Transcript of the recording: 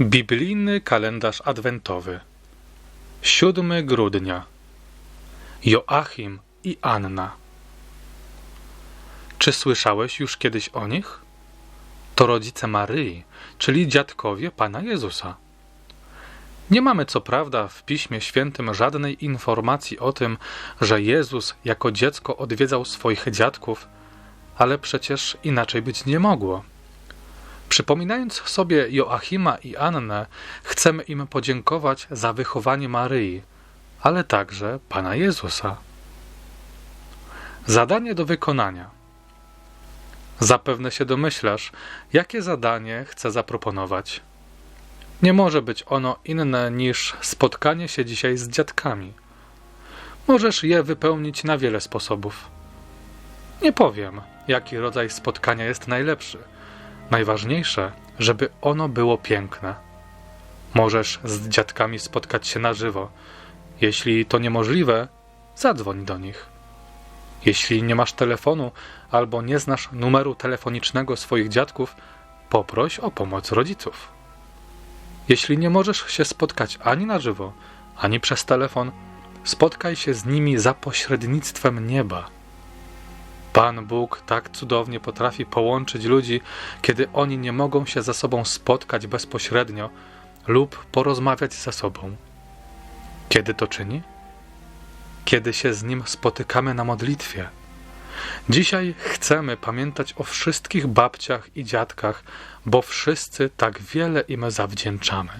Biblijny kalendarz adwentowy. 7 grudnia. Joachim i Anna. Czy słyszałeś już kiedyś o nich? To rodzice Maryi, czyli dziadkowie Pana Jezusa. Nie mamy co prawda w Piśmie Świętym żadnej informacji o tym, że Jezus jako dziecko odwiedzał swoich dziadków, ale przecież inaczej być nie mogło. Przypominając sobie Joachima i Annę, chcemy im podziękować za wychowanie Maryi, ale także Pana Jezusa. Zadanie do wykonania. Zapewne się domyślasz, jakie zadanie chcę zaproponować. Nie może być ono inne niż spotkanie się dzisiaj z dziadkami. Możesz je wypełnić na wiele sposobów. Nie powiem, jaki rodzaj spotkania jest najlepszy. Najważniejsze, żeby ono było piękne. Możesz z dziadkami spotkać się na żywo. Jeśli to niemożliwe, zadzwoń do nich. Jeśli nie masz telefonu albo nie znasz numeru telefonicznego swoich dziadków, poproś o pomoc rodziców. Jeśli nie możesz się spotkać ani na żywo, ani przez telefon, spotkaj się z nimi za pośrednictwem nieba. Pan Bóg tak cudownie potrafi połączyć ludzi, kiedy oni nie mogą się ze sobą spotkać bezpośrednio lub porozmawiać ze sobą. Kiedy to czyni? Kiedy się z Nim spotykamy na modlitwie. Dzisiaj chcemy pamiętać o wszystkich babciach i dziadkach, bo wszyscy tak wiele im zawdzięczamy.